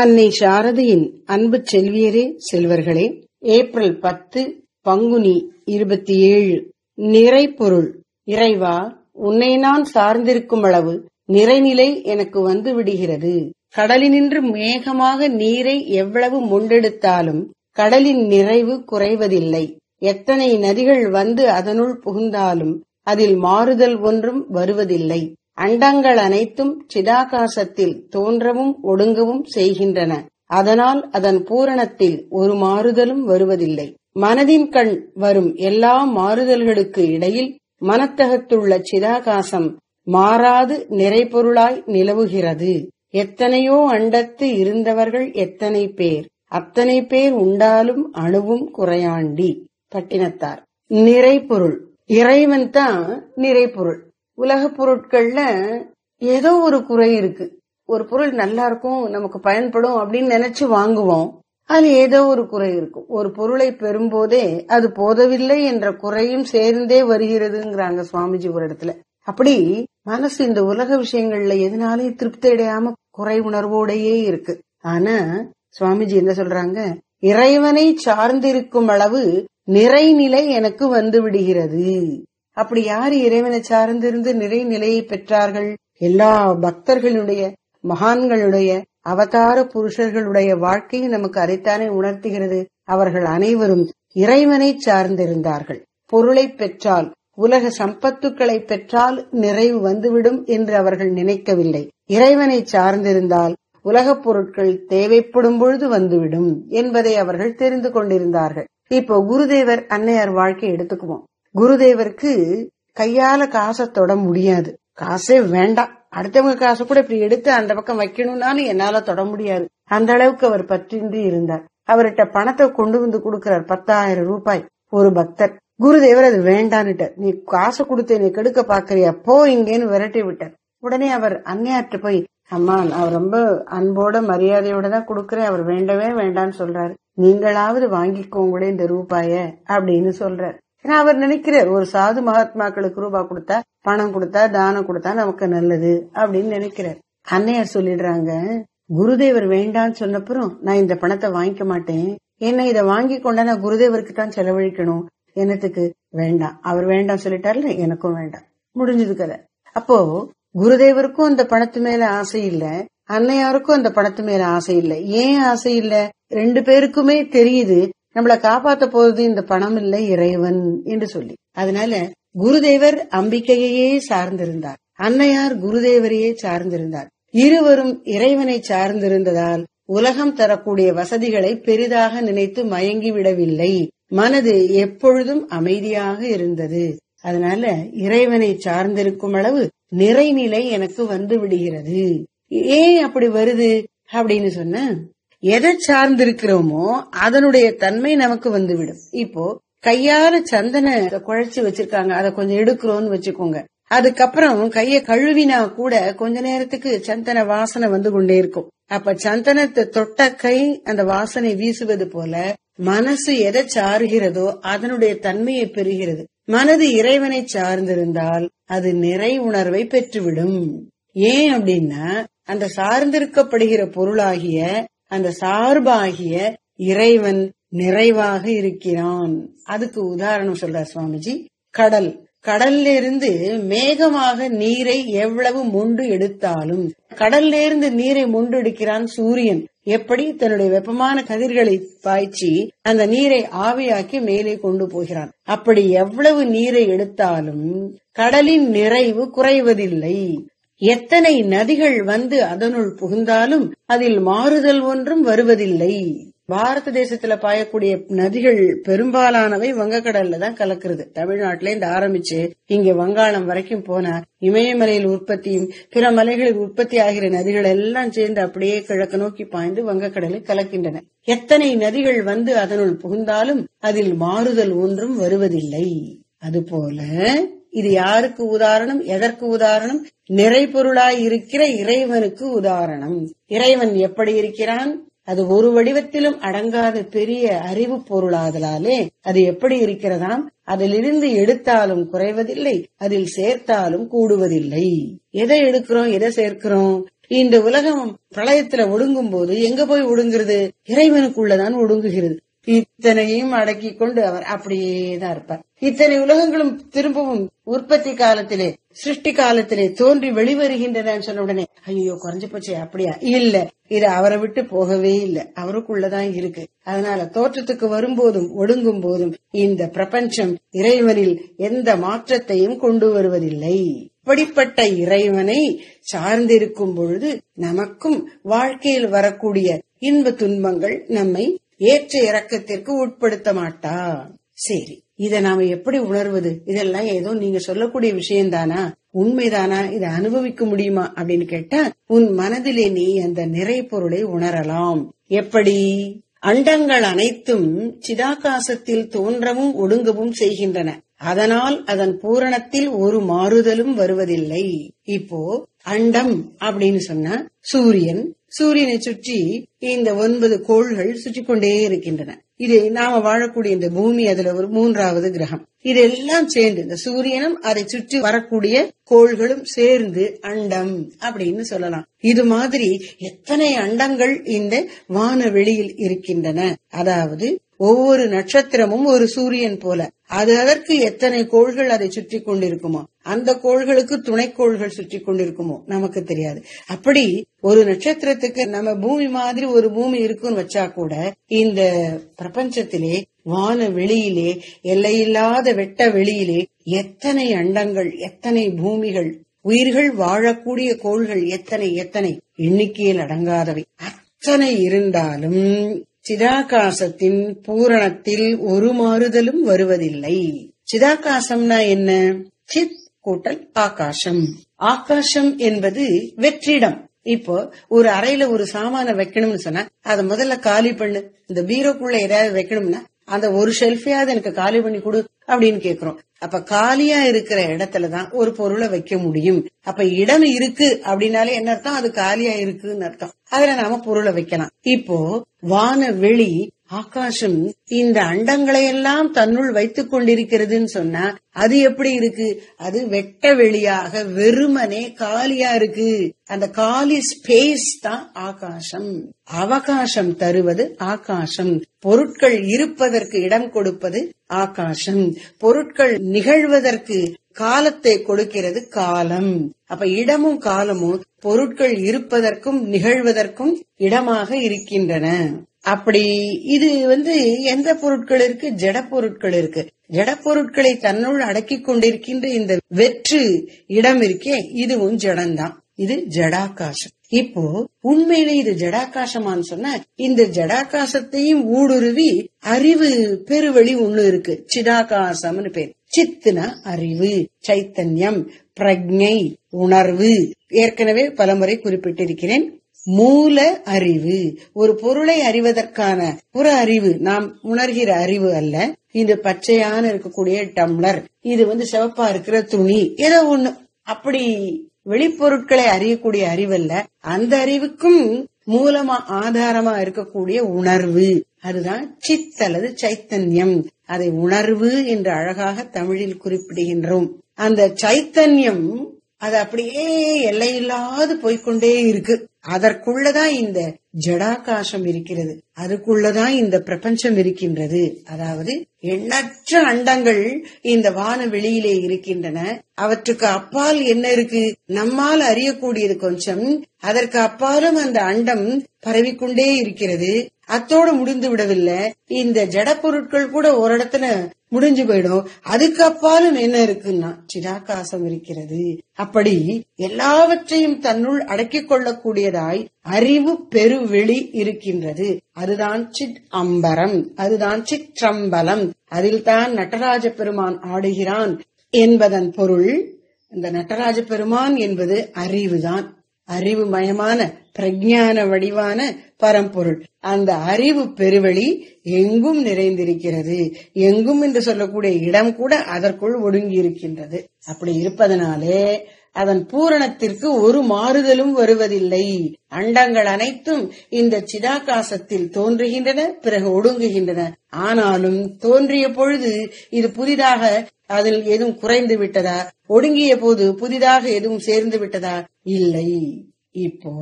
அன்னை சாரதியின் அன்பு செல்வியரே செல்வர்களே ஏப்ரல் பத்து பங்குனி இருபத்தி ஏழு நிறைப்பொருள் இறைவா உன்னை நான் சார்ந்திருக்கும் அளவு நிறைநிலை எனக்கு வந்து விடுகிறது. கடலினின்று மேகமாக நீரை எவ்வளவு முண்டெடுத்தாலும் கடலின் நிறைவு குறைவதில்லை. எத்தனை நதிகள் வந்து அதனுள் புகுந்தாலும் அதில் மாறுதல் ஒன்றும் வருவதில்லை. அண்டங்கள் அனைத்தும் சிதாகாசத்தில் தோன்றவும் ஒடுங்கவும் செய்கின்றன. அதனால் அதன் பூரணத்தில் ஒரு மாறுதலும் வருவதில்லை. மனதின் கண் வரும் எல்லா மாறுதல்களுக்கு இடையில் மனத்தகத்துள்ள சிதாகாசம் மாறாது நிறைபொருளாய் நிலவுகிறது. எத்தனையோ அண்டத்து இருந்தவர்கள் எத்தனை பேர் அத்தனை பேர் உண்டாலும் அணுவும் குறையாண்டி. பட்டினத்தார். நிறைபொருள். இறைவன் தான் நிறைபொருள். உலக பொருட்கள்ல ஏதோ ஒரு குறை இருக்கு. ஒரு பொருள் நல்லா இருக்கும் நமக்கு பயன்படும் அப்படின்னு நினைச்சு வாங்குவோம். அது ஏதோ ஒரு குறை இருக்கும் ஒரு பொருளை பெறும்போதே அது போதவில்லை என்ற குறையும் சேர்ந்தே வருகிறதுங்கிறாங்க சுவாமிஜி ஒரு இடத்துல. அப்படி மனசு இந்த உலக விஷயங்கள்ல எதனாலையும் திருப்தி அடையாம குறை உணர்வோடையே இருக்கு. ஆனா சுவாமிஜி என்ன சொல்றாங்க? இறைவனை சார்ந்திருக்கும் அளவு நிறைநிலை எனக்கு வந்து விடுகிறது. அப்படி யார் இறைவனை சார்ந்திருந்து நிறைநிலையை பெற்றார்கள்? எல்லா பக்தர்களுடைய மகான்களுடைய அவதார புருஷர்களுடைய வாழ்க்கையை நமக்கு அதைத்தானே உணர்த்துகிறது. அவர்கள் அனைவரும் இறைவனை சார்ந்திருந்தார்கள். பொருளை பெற்றால் உலக சம்பத்துக்களை பெற்றால் நிறைவு வந்துவிடும் என்று அவர்கள் நினைக்கவில்லை. இறைவனை சார்ந்திருந்தால் உலகப் பொருட்கள் தேவைப்படும் பொழுது வந்துவிடும் என்பதை அவர்கள் தெரிந்து கொண்டிருந்தார்கள். இப்போ குருதேவர் அன்னையார் வாழ்க்கை எடுத்துக்குவோம். குருதேவருக்கு கையால காசை தொட முடியாது. காசே வேண்டாம். அடுத்தவங்க காசை கூட இப்படி எடுத்து அந்த பக்கம் வைக்கணும்னாலும் என்னால தொட முடியாது. அந்த அளவுக்கு அவர் பற்றின்றி இருந்தார். அவர்கிட்ட பணத்தை கொண்டு வந்து கொடுக்கிறார். பத்தாயிரம் ரூபாய். ஒரு பக்தர். குருதேவர் அது வேண்டான்னுட்டார். நீ காசை கொடுத்து நீ கெடுக்க பாக்குறியா? போ இங்கேன்னு விரட்டி விட்டார். உடனே அவர் அன்னையார்ட்ட போய் அம்மா அவர் ரொம்ப அன்போட மரியாதையோட தான் கொடுக்கறேன். அவர் வேண்டவே வேண்டான்னு சொல்றாரு. நீங்களாவது வாங்கிக்கோங்களே இந்த ரூபாய அப்படின்னு சொல்ற ஏன்னா அவர் நினைக்கிறார் ஒரு சாது மகாத்மாக்களுக்கு ரூபா கொடுத்தா பணம் கொடுத்தா தானம் கொடுத்தா நமக்கு நல்லது அப்படின்னு நினைக்கிறார். அன்னையார் சொல்லிடுறாங்க குருதேவர் வேண்டான்னு சொன்னப்புறம் நான் இந்த பணத்தை வாங்கிக்க மாட்டேன். என்ன இதை வாங்கி கொண்டா நான் குருதேவருக்கு தான் செலவழிக்கணும். என்னத்துக்கு? வேண்டாம். அவர் வேண்டாம் சொல்லிட்டார்ல எனக்கும் வேண்டாம். முடிஞ்சது கதை. அப்போ குருதேவருக்கும் அந்த பணத்து மேல ஆசை இல்ல அன்னையாருக்கும் அந்த பணத்து மேல ஆசை இல்ல. ஏன் ஆசை இல்ல? ரெண்டு பேருக்குமே தெரியுது நம்மள காப்பாத்த போறது இந்த பணம் இல்லை இறைவன் என்று சொல்லி. அதனால குருதேவர் அம்பிக்கையையே சார்ந்திருந்தார். அன்னையார் குருதேவரையே சார்ந்திருந்தார். இருவரும் இறைவனை சார்ந்திருந்ததால் உலகம் தரக்கூடிய வசதிகளை பெரிதாக நினைத்து மயங்கி விடவில்லை மனது எப்பொழுதும் அமைதியாக இருந்தது. அதனால இறைவனை சார்ந்திருக்கும் அளவு நிறைநிலை எனக்கு வந்து விடுகிறது. ஏன் அப்படி வருது? அப்படின்னு சொன்ன எதை சார்ந்திருக்கிறோமோ அதனுடைய தன்மை நமக்கு வந்துவிடும். இப்போ கையால சந்தன குழைச்சி வச்சிருக்காங்க. அதை கொஞ்சம் எடுக்கிறோம்னு வச்சுக்கோங்க. அதுக்கப்புறம் கைய கழுவினா கூட கொஞ்ச நேரத்துக்கு சந்தன வாசனை வந்து கொண்டே இருக்கும். அப்ப சந்தனத்தை தொட்ட கை அந்த வாசனை வீசுவது போல மனசு எதை சாருகிறதோ அதனுடைய தன்மையை பெறுகிறது. மனது இறைவனை சார்ந்திருந்தால் அது நிறை உணர்வை பெற்றுவிடும். ஏன் அப்படின்னா அந்த சார்ந்திருக்கப்படுகிற பொருளாகிய அந்த சார்பாகிய இறைவன் நிறைவாக இருக்கிறான். அதுக்கு உதாரணம் சொல்றார் சுவாமிஜி. கடல். கடல்ல இருந்து மேகமாக நீரை எவ்வளவு மொண்டு எடுத்தாலும் கடல்ல இருந்து நீரை மொண்டு எடுக்கிறான் சூரியன். எப்படி? தன்னுடைய வெப்பமான கதிர்களை பாய்ச்சி அந்த நீரை ஆவியாக்கி மேலே கொண்டு போகிறான். அப்படி எவ்வளவு நீரை எடுத்தாலும் கடலின் நிறைவு குறைவதில்லை. எத்தனை நதிகள் வந்து அதனுள் புகுந்தாலும் அதில் மாறுதல் ஒன்றும் வருவதில்லை. பாரத தேசத்துல பாயக்கூடிய நதிகள் பெரும்பாலானவை வங்கக்கடல்ல தான் கலக்குறது. தமிழ்நாட்டுல இருந்து ஆரம்பிச்சு இங்க வங்காளம் வரைக்கும் போனா இமயமலையில் உற்பத்தியும் பிற மலைகளில் உற்பத்தி ஆகிற நதிகள் எல்லாம் சேர்ந்து அப்படியே கிழக்கு நோக்கி பாய்ந்து வங்கக்கடலில் கலக்கின்றன. எத்தனை நதிகள் வந்து அதனுள் புகுந்தாலும் அதில் மாறுதல் ஒன்றும் வருவதில்லை. அதுபோல இது யாருக்கு உதாரணம்? எதற்கு உதாரணம்? நிறைபொருளாய் இருக்கிற இறைவனுக்கு உதாரணம். இறைவன் எப்படி இருக்கிறான்? அது ஒரு வடிவத்திலும் அடங்காத பெரிய அறிவு பொருளாதலாலே அது எப்படி இருக்கிறதாம்? அதிலிருந்து எடுத்தாலும் குறைவதில்லை அதில் சேர்த்தாலும் கூடுவதில்லை. எதை எடுக்கிறோம்? எதை சேர்க்கிறோம்? இந்த உலகம் பிரளயத்துல ஒடுங்கும் போது எங்க போய் ஒடுங்குறது? இறைவனுக்குள்ளதான் ஒடுங்குகிறது. இத்தனையும் அடக்கி கொண்டு அவர் அப்படியேதான் இருப்பார். இத்தனை உலகங்களும் திரும்பவும் உற்பத்தி காலத்திலே சிருஷ்டி காலத்திலே தோன்றி வெளிவருகின்றன சொன்ன உடனே ஐயோ குறைஞ்சு போச்சு அப்படியா? இல்ல இது அவரை விட்டு போகவே இல்லை. அவருக்குள்ளதான் இருக்கு. அதனால தோற்றத்துக்கு வரும்போதும் ஒடுங்கும் போதும் இந்த பிரபஞ்சம் இறைவனில் எந்த மாற்றத்தையும் கொண்டு வருவதில்லை. இப்படிப்பட்ட இறைவனை சார்ந்திருக்கும் பொழுது நமக்கும் வாழ்க்கையில் வரக்கூடிய இன்ப துன்பங்கள் நம்மை ஏற்ற இறக்கத்திற்கு உட்படுத்த மாட்டா. சரி இத நாம எப்படி உணர்வது? இதெல்லாம் ஏதோ நீங்க சொல்லக்கூடிய விஷயம்தானா? உண்மைதானா? இதை அனுபவிக்க முடியுமா? அப்படின்னு கேட்டா உன் மனதிலே நீ அந்த நிறை பொருளை உணரலாம். எப்படி? அண்டங்கள் அனைத்தும் சிதாகாசத்தில் தோன்றவும் ஒடுங்கவும் செய்கின்றன. அதனால் அதன் பூரணத்தில் ஒரு மாறுதலும் வருவதில்லை. இப்போ அண்டம் அப்படின்னு சொன்னா சூரியன் சூரியனை சுற்றி இந்த ஒன்பது கோள்கள் சுற்றி கொண்டே இருக்கின்றன. இது நாம வாழக்கூடிய இந்த பூமி அதுல ஒரு மூன்றாவது கிரகம். இதெல்லாம் சேர்ந்து இந்த சூரியனும் அதை சுற்றி வரக்கூடிய கோள்களும் சேர்ந்து அண்டம் அப்படின்னு சொல்லலாம். இது மாதிரி எத்தனை அண்டங்கள் இந்த வானவெளியில் இருக்கின்றன. அதாவது ஒவ்வொரு நட்சத்திரமும் ஒரு சூரியன் போல. அது அதற்கு எத்தனை கோள்கள் அதை சுற்றி கொண்டிருக்குமோ? அந்த கோள்களுக்கு துணைக்கோள்கள் சுற்றி கொண்டிருக்குமோ? நமக்கு தெரியாது. அப்படி ஒரு நட்சத்திரத்துக்கு நம்ம பூமி மாதிரி ஒரு பூமி இருக்குன்னு வச்சா கூட இந்த பிரபஞ்சத்திலே வான வெளியிலே எல்லையில்லாத வெட்ட வெளியிலே எத்தனை அண்டங்கள் எத்தனை பூமிகள் உயிர்கள் வாழக்கூடிய கோள்கள் எத்தனை எத்தனை? எண்ணிக்கையில் அடங்காதவை. அத்தனை இருந்தாலும் சிதாகாசத்தின் பூரணத்தில் ஒரு மாறுதலும் வருவதில்லை. சிதாகாசம்னா என்ன? சித் கூட்டல் ஆகாசம். ஆகாசம் என்பது வெற்றிடம். இப்போ ஒரு அறையில ஒரு சாமான வைக்கணும்னு சொன்னா அதை முதல்ல காலி பண்ணு. இந்த பீரோக்குள்ள ஏதாவது வைக்கணும்னா அந்த ஒரு ஷெல்ஃபையாவது எனக்கு காலி பண்ணி கொடு அப்படின்னு கேக்குறோம். அப்ப காலியா இருக்கிற இடத்துலதான் ஒரு பொருளை வைக்க முடியும். அப்ப இடம் இருக்கு அப்படின்னாலே என்ன அர்த்தம்? அது காலியா இருக்குன்னு அர்த்தம். அதுல நாம பொருளை வைக்கலாம். இப்போ வான வெளி ஆகாசம் இந்த அண்டங்களை எல்லாம் தன்னுள் வைத்துக் கொண்டிருக்கிறதுன்னு சொன்னா அது எப்படி இருக்கு? அது வெட்ட வெளியாக வெறுமனே காலியா இருக்கு. அந்த காலி ஸ்பேஸ் தான் ஆகாசம். அவகாசம் தருவது ஆகாசம். பொருட்கள் இருப்பதற்கு இடம் கொடுப்பது ஆகாசம். பொருட்கள் நிகழ்வதற்கு காலத்தை கொடுக்கிறது காலம். அப்ப இடமும் காலமும் பொருட்கள் இருப்பதற்கும் நிகழ்வதற்கும் இடமாக இருக்கின்றன. அப்படி இது வந்து எந்த பொருட்கள் இருக்கு? ஜட பொருட்கள் இருக்கு. ஜட பொருட்களை தன்னுள் அடக்கி கொண்டிருக்கின்ற இந்த வெற்று இடம் இருக்கே இதுவும் ஜடம்தான். இது ஜடாகாசம். இப்போ உண்மையிலே இது ஜடாகாசமான்னு சொன்னா இந்த ஜடாகாசத்தையும் ஊடுருவி அறிவு பெருவழி ஒண்ணு இருக்கு. சிதாகாசம்னு பேர். சித்துன அறிவு சைத்தன்யம் பிரஜை உணர்வு. ஏற்கனவே பலமுறை குறிப்பிட்டிருக்கிறேன். மூல அறிவு. ஒரு பொருளை அறிவதற்கான புற அறிவு. நாம் உணர்கிற அறிவு அல்ல. இது பச்சையான இருக்கக்கூடிய டம்ளர். இது வந்து சிவப்பா இருக்கிற துணி. ஏதோ ஒண்ணு. அப்படி வெளிப்பொருட்களை அறியக்கூடிய அறிவல்ல அந்த அறிவுக்கும் மூலமா ஆதாரமா இருக்கக்கூடிய உணர்வு. அதுதான் சித் அல்லது சைத்தன்யம். அதை உணர்வு என்று அழகாக தமிழில் குறிப்பிடுகின்றோம். அந்த சைத்தன்யம் அது அப்படியே எல்லையில்லாது போய்கொண்டே இருக்கு. அதற்குள்ளதான் இந்த ஜடாகாசம் இருக்கிறது. அதுக்குள்ளதான் இந்த பிரபஞ்சம் இருக்கின்றது. அதாவது எண்ணற்ற அண்டங்கள் இந்த வான வெளியிலே இருக்கின்றன. அவற்றுக்கு அப்பால் என்ன இருக்கு? நம்மால் அறியக்கூடியது கொஞ்சம். அதற்கு அப்பாலும் அந்த அண்டம் பரவிக்கொண்டே இருக்கிறது. அத்தோடு முடிந்து விடவில்லை. இந்த ஜட பொருட்கள் கூட ஒரு இடத்துல முடிஞ்சு போயிடும். அதுக்கு அப்பாலும் என்ன இருக்குன்னா சிதாகாசம் இருக்கிறது. அப்படி எல்லாவற்றையும் தன்னுள் அடக்கிக் கொள்ளக்கூடியதாய் அறிவு பெருவெளி இருக்கின்றது. அதுதான் சித் அம்பரம் அதுதான் சிற்றம்பலம். அதில் தான் நடராஜ பெருமான் ஆடுகிறான் என்பதன் பொருள் இந்த நடராஜ பெருமான் என்பது அறிவுதான். அறிவு மயமான பிரஜான வடிவான பரம்பொருள். அந்த அறிவு பெருவெளி எங்கும் நிறைந்திருக்கிறது. எங்கும் என்று சொல்லக்கூடிய இடம் கூட அதற்குள் ஒடுங்கி இருக்கின்றது அப்படி இருப்பதனாலே அதன் பூரணத்திற்கு ஒரு மாறுதலும் வருவதில்லை. அண்டங்கள் அனைத்தும் இந்த சிதாகாசத்தில் தோன்றுகின்றன பிறகு ஒடுங்குகின்றன. ஆனாலும் தோன்றிய பொழுது இது புதிதாக அதில் எதுவும் குறைந்து விட்டதா? ஒடுங்கிய போது புதிதாக எதுவும் சேர்ந்து விட்டதா? இல்லை. இப்போ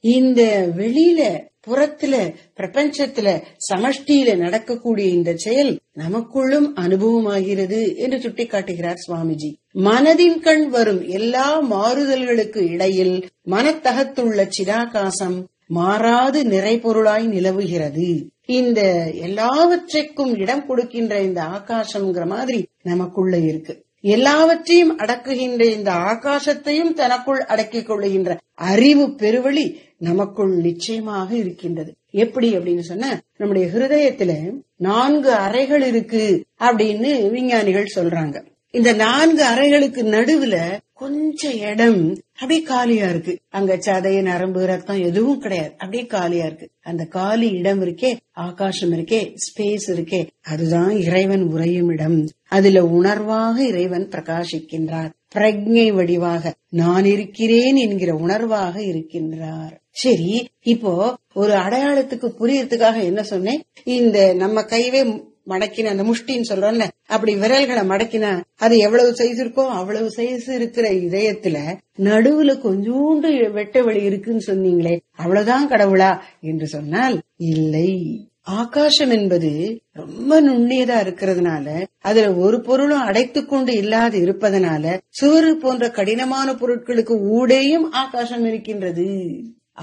இந்த வெளியில புறத்துல பிரபஞ்சத்துல சமஷ்டியில நடக்கக்கூடிய இந்த செயல் நமக்குள்ளும் அனுபவமாகிறது என்று சுட்டிக்காட்டுகிறார் சுவாமிஜி. மனதின் கண் வரும் எல்லா மாறுதல்களுக்கு இடையில் மனத்தகத்துள்ள சிராகாசம் மாறாது நிறைபொருளாய் நிலவுகிறது. இந்த எல்லாவற்றைக்கும் இடம் கொடுக்கின்ற இந்த ஆகாசம்ங்கிற மாதிரி நமக்குள்ள இருக்கு. எல்லாவற்றையும் அடக்குகின்ற இந்த ஆகாசத்தையும் தனக்குள் அடக்கிக் கொள்ளுகின்ற அறிவு பெருவழி நமக்குள் நிச்சயமாக இருக்கின்றது. எப்படி அப்படின்னு சொன்ன நம்முடைய ஹிருதயத்துல நான்கு அறைகள் இருக்கு அப்படின்னு விஞ்ஞானிகள் சொல்றாங்க. இந்த நான்கு அறைகளுக்கு நடுவுல கொஞ்சம் இடம் அப்படியே காலியா இருக்கு. அங்க சதைய நரம்பு ரத்தம் எதுவும் கிடையாது. அப்படியே காலியா இருக்கு. அந்த காலி இடம் இருக்கே ஆகாசம் இருக்கே ஸ்பேஸ் இருக்கே. அதுதான் இறைவன் உறையும் இடம். அதுல உணர்வாக இறைவன் பிரகாசிக்கின்றார். பிரஜை வடிவாக நான் இருக்கிறேன் என்கிற உணர்வாக இருக்கின்றார். சரி இப்போ ஒரு அடையாளத்துக்கு புரியறதுக்காக என்ன சொன்னேன்? இந்த நம்ம கைவே மடக்கின அந்த முஷ்டின்னு சொல்றோம்ல அப்படி விரல்களை மடக்கினா அது எவ்வளவு சைஸ் இருக்கோ அவ்வளவு சைஸ் இருக்கிற இதயத்துல நடுவுல கொஞ்சோண்டு வெட்ட வழி இருக்குன்னு சொன்னீங்களே அவ்வளவுதான் கடவுளா என்று சொன்னால் இல்லை. ஆகாசம் என்பது ரொம்ப நுண்ணியதா இருக்கிறதுனால அதுல ஒரு பொருளும் அடைத்து கொண்டு இல்லாது இருப்பதனால சுவரு போன்ற கடினமான பொருட்களுக்கு ஊடேயும் ஆகாசம் இருக்கின்றது.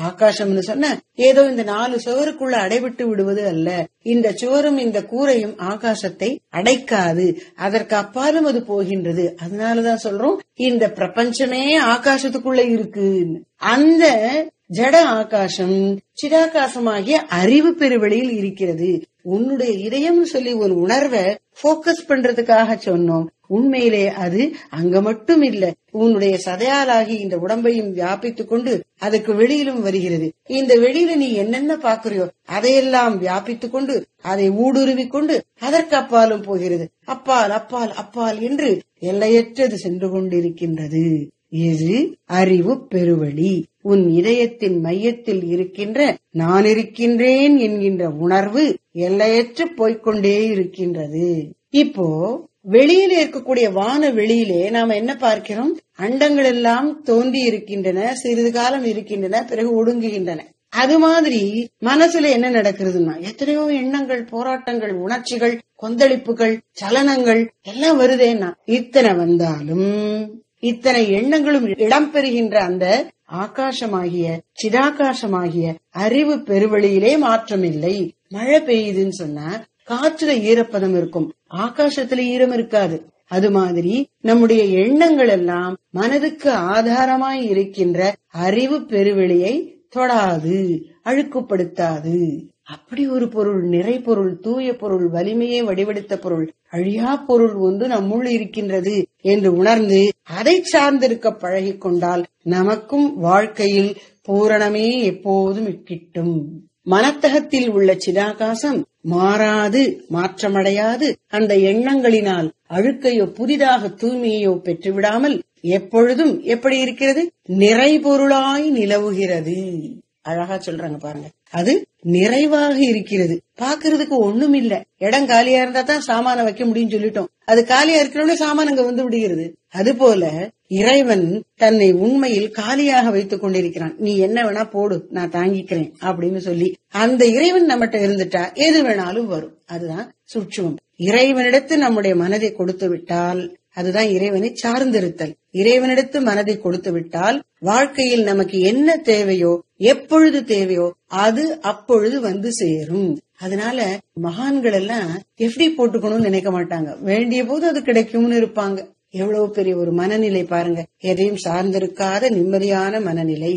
ஆகாசம்னு சொன்ன ஏதோ இந்த நாலு சுவருக்குள்ள அடைவிட்டு விடுவது அல்ல. இந்த சுவரும் இந்த கூரையும் ஆகாசத்தை அடைக்காது. அதற்கு அப்பாலும் அது போகின்றது. அதனாலதான் சொல்றோம் இந்த பிரபஞ்சமே ஆகாசத்துக்குள்ள இருக்கு. அந்த ஜட ஆகாசம் சிடாகாசமாகிய அறிவு பெருவெளியில் இருக்கிறது. உன்னுடைய இதயம் சொல்லி ஒரு உணர்வை போக்கஸ் பண்றதுக்காக சொன்னோம். உண்மையிலே அது அங்க மட்டும் இல்ல. உன்னுடைய சதையாலாகி இந்த உடம்பையும் வியாபித்துக் கொண்டு அதுக்கு வெளியிலும் வருகிறது. இந்த வெளியில நீ என்னென்ன பாக்குறியோ அதையெல்லாம் வியாபித்துக் கொண்டு அதை ஊடுருவி கொண்டு அதற்கு அப்பாலும் போகிறது. அப்பால் அப்பால் அப்பால் என்று எல்லையற்றது சென்று கொண்டிருக்கின்றது. இது அறிவு பெருவழி. உன் இதயத்தின் மையத்தில் இருக்கின்ற நான் இருக்கின்றேன் என்கின்ற உணர்வு எல்லையற்று போய்கொண்டே இருக்கின்றது. இப்போ வெளியில இருக்கக்கூடிய வான வெளியிலே நாம என்ன பார்க்கிறோம்? அண்டங்கள் எல்லாம் தோன்றி இருக்கின்றன சிறிது காலம் இருக்கின்றன பிறகு ஒடுங்குகின்றன. அது மாதிரி மனசுல என்ன நடக்கிறதுன்னா எத்தனையோ எண்ணங்கள் போராட்டங்கள் உணர்ச்சிகள் கொந்தளிப்புகள் சலனங்கள் எல்லாம் வருதேன்னா இத்தனை வந்தாலும் இத்தனை எண்ணங்களும் இடம்பெறுகின்ற அந்த ஆகாசமாகிய சிதாகாசமாகிய அறிவு பெருவழியிலே மாற்றம் இல்லை மழை பெய்யுதுன்னு சொன்னா காற்றுல ஈரப்பதம் இருக்கும். ஆகாசத்துல ஈரம் இருக்காது. அது மாதிரி நம்முடைய எண்ணங்கள் எல்லாம் மனதுக்கு ஆதாரமாய் இருக்கின்ற அறிவு பெருவெளியை தொடாது அழுக்குப்படுத்தாது. அப்படி ஒரு பொருள் நிறை பொருள் தூய பொருள் வலிமையை வடிவெடுத்த பொருள் அழியா பொருள் ஒன்று நம்முள் இருக்கின்றது என்று உணர்ந்து அதை சார்ந்திருக்க பழகி கொண்டால் நமக்கும் வாழ்க்கையில் பூரணமே எப்போதும் கிட்டும். மனத்தகத்தில் உள்ள சிதாகாசம் மாறாது மாற்றமடையாது. அந்த எண்ணங்களினால் அழுக்கையோ புதிதாக தூய்மையோ பெற்றுவிடாமல் எப்பொழுதும் எப்படி இருக்கிறது? நிறைபொருளாய் நிலவுகிறது. அழகா சொல்றாங்க பாருங்க. அது நிறைவாக இருக்கிறது. பாக்குறதுக்கு ஒண்ணும் இல்ல. இடம் காலியா இருந்தா தான் சாமான வைக்க முடியும் சொல்லிட்டோம். அது காலியா இருக்கிறோட சாமான் அங்க வந்து விடுகிறது. அது போல இறைவன் தன்னை உண்மையில் காலியாக வைத்துக் கொண்டிருக்கிறான். நீ என்ன வேணா போடு நான் தாங்கிக்கிறேன் அப்படின்னு சொல்லி அந்த இறைவன் நம்மகிட்ட இருந்துட்டா எது வேணாலும் வரும். அதுதான் சுட்சுவம் இறைவனிடத்து நம்முடைய மனதை கொடுத்து விட்டால் அதுதான் இறைவனை சார்ந்திருத்தல். இறைவனிடத்து மனதை கொடுத்து விட்டால் வாழ்க்கையில் நமக்கு என்ன தேவையோ எப்பொழுது தேவையோ அது அப்பொழுது வந்து சேரும். அதனால மகான்கள் எல்லாம் எப்படி போட்டுக்கணும்னு நினைக்க மாட்டாங்க. வேண்டிய போது அது கிடைக்கும்னு இருப்பாங்க. எவ்வளவு பெரிய ஒரு மனநிலை பாருங்க. எதையும் சார்ந்திருக்காத நிம்மதியான மனநிலை.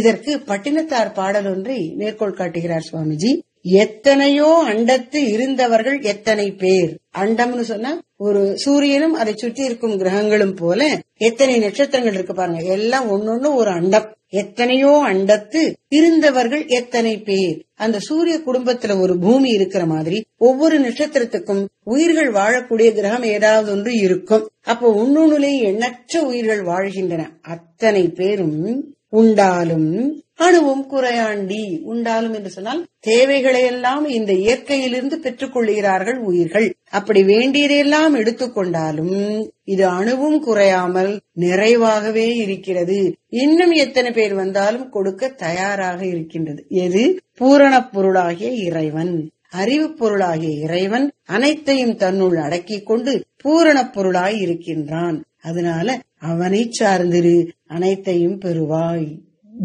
இதற்கு பட்டினத்தார் பாடல் ஒன்றை மேற்கோள் காட்டுகிறார் சுவாமிஜி. எத்தனையோ அண்டத்து இருந்தவர்கள் எத்தனை பேர்? அண்டம்னு சொன்னா ஒரு சூரியனும் அதை சுற்றி இருக்கும் கிரகங்களும் போல எத்தனை நட்சத்திரங்கள் இருக்கு பாருங்க. எல்லாம் ஒன்னொன்னு ஒரு அண்டம். எத்தனையோ அண்டத்து இருந்தவர்கள் எத்தனை பேர்? அந்த சூரிய குடும்பத்துல ஒரு பூமி இருக்கிற மாதிரி ஒவ்வொரு நட்சத்திரத்துக்கும் உயிர்கள் வாழக்கூடிய கிரகம் ஏதாவது ஒன்று இருக்கும். அப்போ ஒன்னொன்னுலே எண்ணற்ற உயிர்கள் வாழ்கின்றன. அத்தனை பேரும் உண்டாலும் அணுவும் குறையாண்டி. உண்டாலும் என்று சொன்னால் தேவைகளை எல்லாம் இந்த இயற்கையிலிருந்து பெற்றுக் கொள்கிறார்கள் உயிர்கள். அப்படி வேண்டியதையெல்லாம் எடுத்துக்கொண்டாலும் இது அணுவும் குறையாமல் நிறைவாகவே இருக்கிறது. இன்னும் எத்தனை பேர் வந்தாலும் கொடுக்க தயாராக இருக்கின்றது. எது? பூரணப் பொருளாகிய இறைவன். அறிவு பொருளாகிய இறைவன் அனைத்தையும் தன்னுள் அடக்கிக் கொண்டு பூரணப் பொருளாய் இருக்கின்றான். அதனால அவனை சார்ந்திரு அனைத்தையும் பெறுவாய்.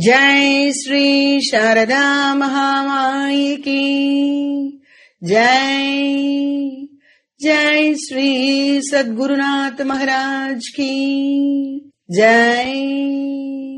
ஜெய் ஸ்ரீ சாரதா மகாமாயி கி ஜெய் ஜெய் ஸ்ரீ சத்குருநாத் மகாராஜ் கி ஜெய்.